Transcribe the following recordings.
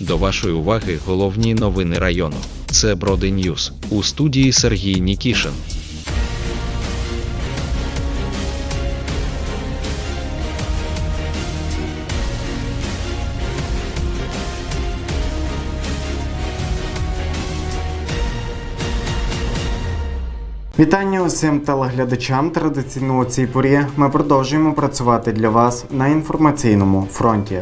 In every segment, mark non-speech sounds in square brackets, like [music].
До вашої уваги головні новини району. Це Броди Ньюз у студії Сергій Нікішин. Вітання усім телеглядачам. Традиційно у цій порі ми продовжуємо працювати для вас на інформаційному фронті.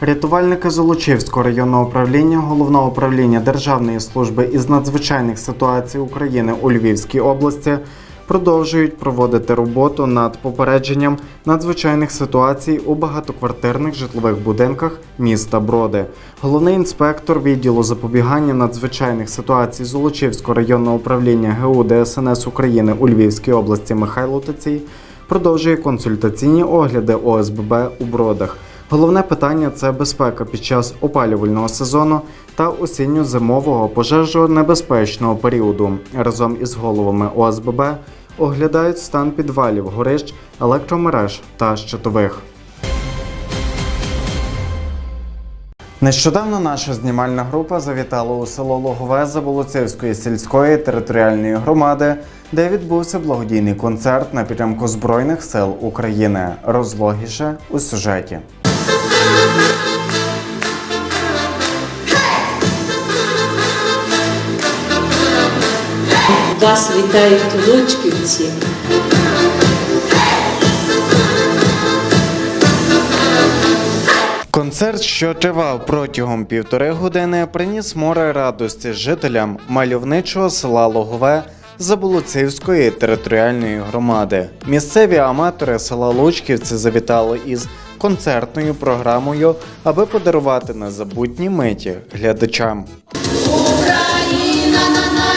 Рятувальники Золочівського районного управління головного управління Державної служби із надзвичайних ситуацій України у Львівській області продовжують проводити роботу над попередженням надзвичайних ситуацій у багатоквартирних житлових будинках міста Броди. Головний інспектор відділу запобігання надзвичайних ситуацій Золочівського районного управління ГУ ДСНС України у Львівській області Михайло Тацій продовжує консультаційні огляди ОСББ у Бродах. Головне питання це безпека під час опалювального сезону та осінньо-зимового пожежонебезпечного періоду. Разом із головами ОСББ оглядають стан підвалів, горищ, електромереж та щитових. Нещодавно наша знімальна група завітала у село Логове Заболоцівської сільської територіальної громади, де відбувся благодійний концерт на підтримку Збройних сил України. Розлогіше у сюжеті. Вас вітають лучківці. Концерт, що тривав протягом півтори години, приніс море радості жителям мальовничого села Логове Заболоцівської територіальної громади. Місцеві аматори села Лучківці завітали із концертною програмою, аби подарувати незабутні миті глядачам. Україна на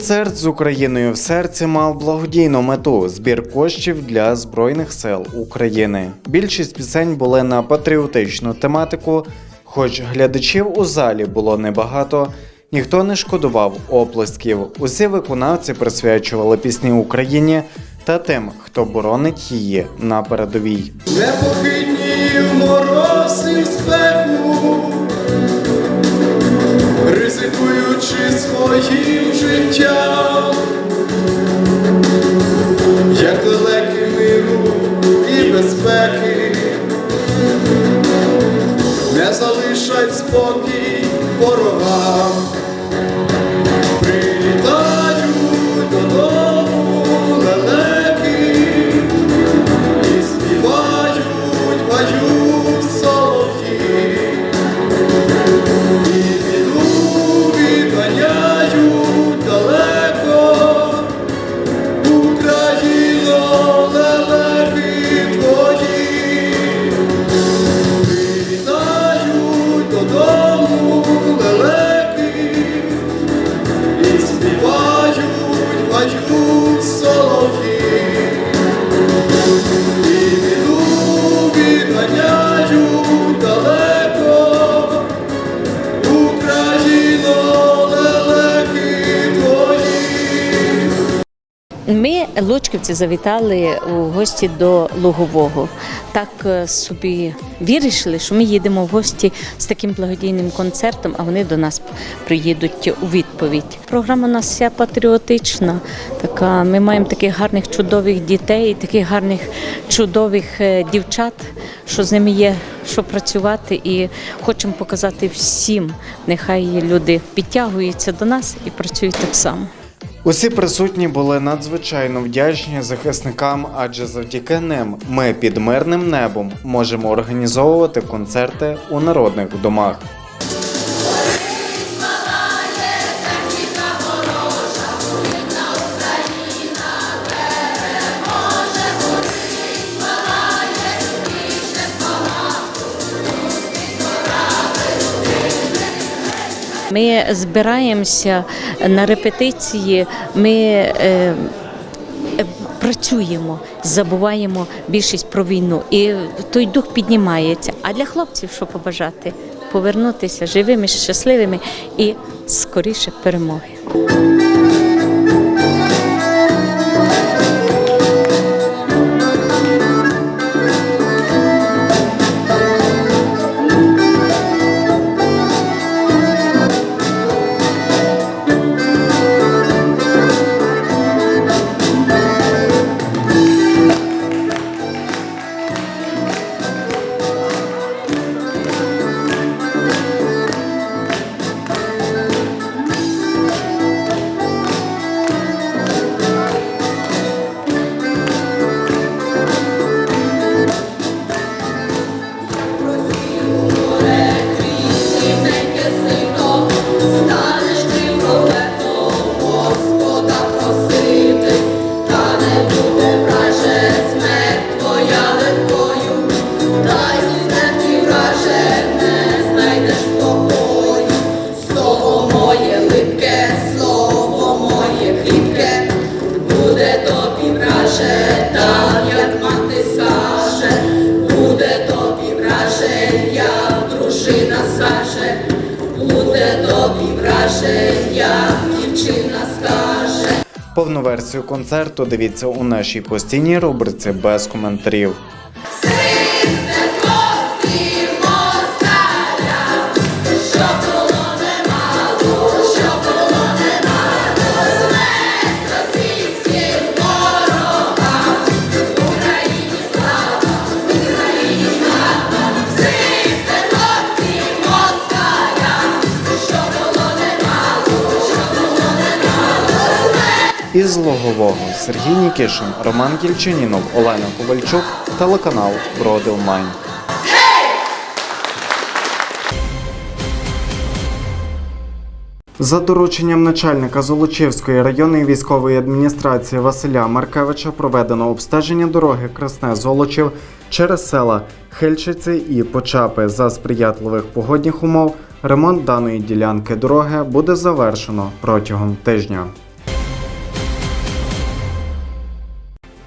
Концерт з Україною в серці мав благодійну мету збір коштів для Збройних сил України. Більшість пісень були на патріотичну тематику, хоч глядачів у залі було небагато. Ніхто не шкодував оплесків. Усі виконавці присвячували пісні Україні та тим, хто боронить її на передовій. Непохитні в мороз поють солов'ї. І піду відганяю далеко, Україно. Лучківці, завітали у гості до Лугового. Так е, собі вирішили, що ми їдемо в гості з таким благодійним концертом, а вони до нас приїдуть у відповідь. Програма у нас вся патріотична. Така ми маємо таких гарних чудових дітей, таких гарних чудових е, дівчат, що з ними є що працювати, і хочемо показати всім. Нехай люди підтягуються до нас і працюють так само. Усі присутні були надзвичайно вдячні захисникам, адже завдяки ним ми під мирним небом можемо організовувати концерти у народних домах. Ми збираємося на репетиції. Ми е, е, працюємо, забуваємо більшість про війну, і той дух піднімається. А для хлопців що побажати? Повернутися живими, щасливими і скоріше перемоги. Повну версію концерту дивіться у нашій постійній рубриці без коментарів. Із Логового Сергій Нікішин, Роман Кільчанінов, Олена Ковальчук, телеканал Броди Онлайн. За дорученням начальника Золочівської районної військової адміністрації Василя Маркевича проведено обстеження дороги Красне Золочів через села Хильчиці і Почапи. За сприятливих погодних умов ремонт даної ділянки дороги буде завершено протягом тижня.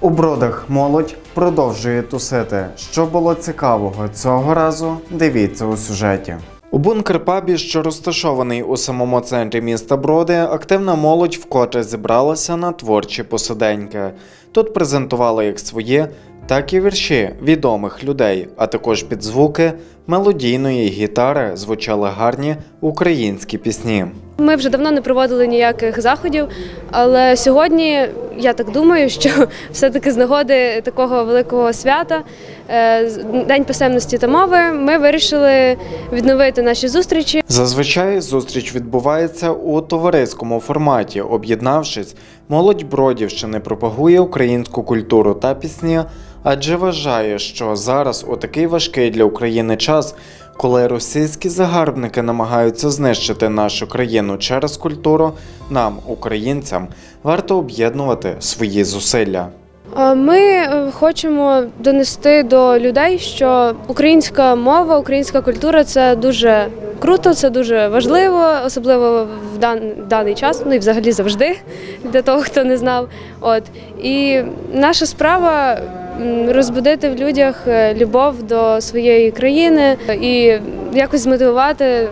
У бродах молодь продовжує тусити. Що було цікавого цього разу? Дивіться у сюжеті. У бункер пабі, що розташований у самому центрі міста Броди, активна молодь вкотре зібралася на творчі посиденьки. Тут презентували як свої, так і вірші відомих людей, а також під звуки мелодійної гітари звучали гарні українські пісні. Ми вже давно не проводили ніяких заходів, але сьогодні я так думаю, що [laughs] все-таки з нагоди такого великого свята, е, День писемності та мови, ми вирішили відновити наші зустрічі. Зазвичай зустріч відбувається у товариському форматі. Об'єднавшись, молодь Бродівщини пропагує українську культуру та пісні, адже вважає, що зараз у такий важкий для України час, коли російські загарбники намагаються знищити нашу країну через культуру, нам, українцям, варто об'єднувати свої зусилля. Е, Ми е, хочемо донести до людей, що українська мова, українська культура це дуже круто, це дуже важливо, особливо в дан- даний час, ну і взагалі завжди для того, хто не знав. От і наша справа розбудити в людях е, любов до своєї країни і якось змотивувати.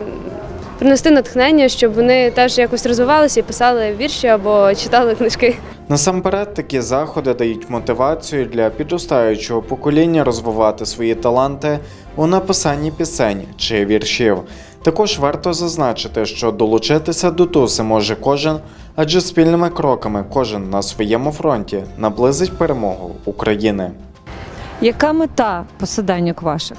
Принести натхнення, щоб вони теж якось розвивалися і писали вірші або читали книжки. Насамперед, такі заходи дають мотивацію для підростаючого покоління розвивати свої таланти у написанні пісень чи віршів. Також варто зазначити, що долучитися до туси може кожен, адже спільними кроками кожен на своєму фронті наблизить перемогу України. Яка мета посиденьок ваших?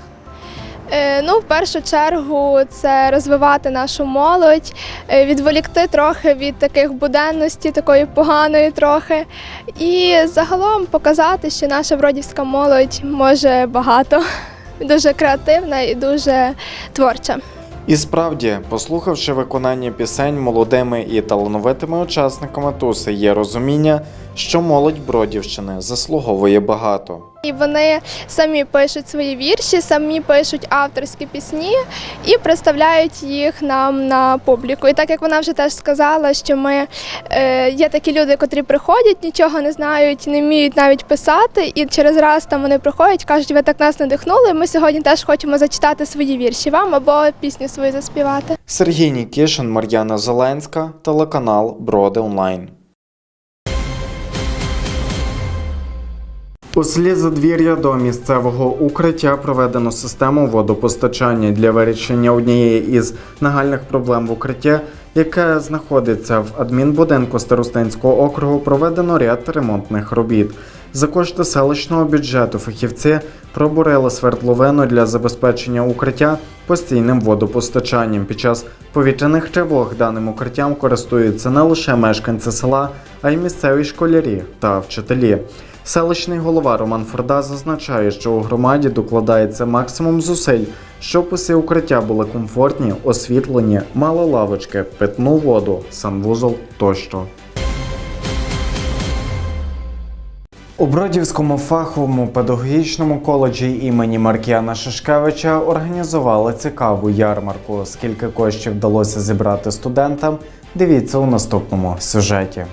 Е, Ну, в першу чергу, це розвивати нашу молодь, е, відволікти трохи від таких буденності, такої поганої трохи. І загалом показати, що наша бродівська молодь може багато, [laughs] дуже креативна і дуже творча. І справді, послухавши виконання пісень молодими і талановитими учасниками туси, є розуміння, що молодь Бродівщини заслуговує багато. І вони самі пишуть свої вірші, самі пишуть авторські пісні і представляють їх нам на публіку. І так як вона вже теж сказала, що ми е, є такі люди, котрі приходять, нічого не знають, не вміють навіть писати, і через раз там вони приходять, кажуть, ви так нас надихнули. Ми сьогодні теж хочемо зачитати свої вірші вам або пісню свою заспівати. Сергій Нікішин, Мар'яна Зеленська, телеканал Броди Онлайн. У селі Задвір'я до місцевого укриття проведено систему водопостачання для вирішення однієї із нагальних проблем в укритті, яке знаходиться в адмінбудинку Старостинського округу. Проведено ряд ремонтних робіт. За кошти селищного бюджету фахівці пробурили свердловину для забезпечення укриття постійним водопостачанням. Під час повітряних тривог даним укриттям користуються не лише мешканці села, а й місцеві школярі та вчителі. Селищний голова Роман Форда зазначає, що у громаді докладається максимум зусиль, щоб усі укриття були комфортні, освітлені, мали лавочки, питну воду, санвузол тощо. У Бродівському фаховому педагогічному коледжі імені Маркіяна Шишкевича організували цікаву ярмарку. Скільки коштів вдалося зібрати студентам? Дивіться у наступному сюжеті.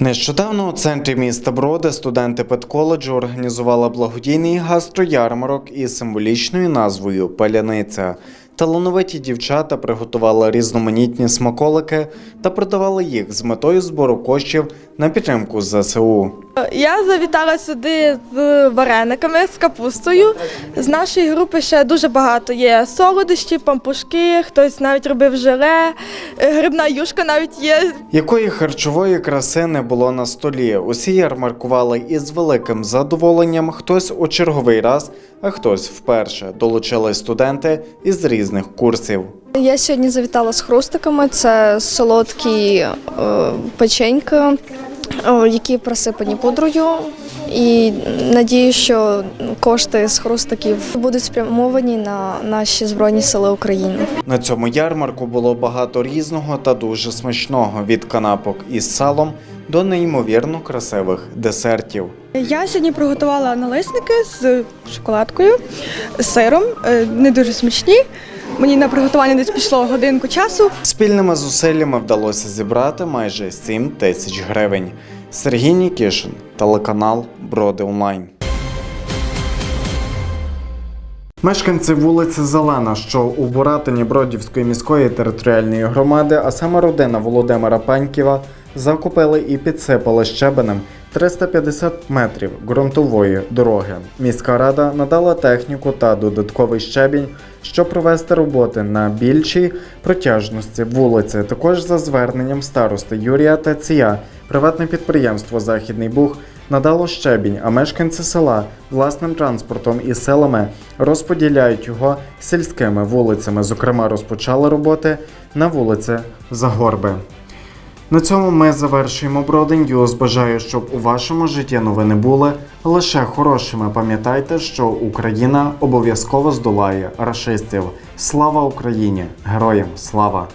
Нещодавно у центрі міста Броди студенти педколеджу організували благодійний гастроярмарок із символічною назвою Паляниця. Талановиті дівчата приготували різноманітні смаколики та продавали їх з метою збору коштів на підтримку ЗСУ. Я завітала сюди з варениками, з капустою. З нашої групи ще дуже багато є солодощі, пампушки, хтось навіть робив желе, е, грибна юшка навіть є. Якої харчової краси не було на столі. Усі ярмаркували із великим задоволенням. Хтось у черговий раз, а хтось вперше. Долучились студенти із різних курсів. Я сьогодні завітала з хрустиками. Це солодкі е, печеньки, е, які присипані пудрою. І надію, що кошти з хрустиків будуть спрямовані на наші збройні сили України. На цьому ярмарку було багато різного та дуже смачного від канапок із салом до неймовірно красивих десертів. Я сьогодні приготувала налисники з шоколадкою, з сиром, не дуже смачні. Мені на приготування десь пішло годинку часу. Спільними зусиллями вдалося зібрати майже 7 тисяч гривень. Сергій Нікішин, телеканал Броди Онлайн. Мешканці вулиці Зелена, що у Буратині Бродівської міської територіальної громади, а саме родина Володимира Паньківа, закупили і підсипали щебенем 350 метрів ґрунтової дороги. Міська рада надала техніку та додатковий щебінь, щоб провести роботи на більшій протяжності вулиці. Також за зверненням старости Юрія Тація, приватне підприємство Західний Буг надало щебінь, а мешканці села власним транспортом і селами розподіляють його сільськими вулицями. Зокрема, розпочали роботи на вулиці Загорби. На цьому ми завершуємо Бродень Ньюз. Бажаю, щоб у вашому житті новини були лише хорошими. Пам'ятайте, що Україна обов'язково здолає рашистів. Слава Україні! Героям слава!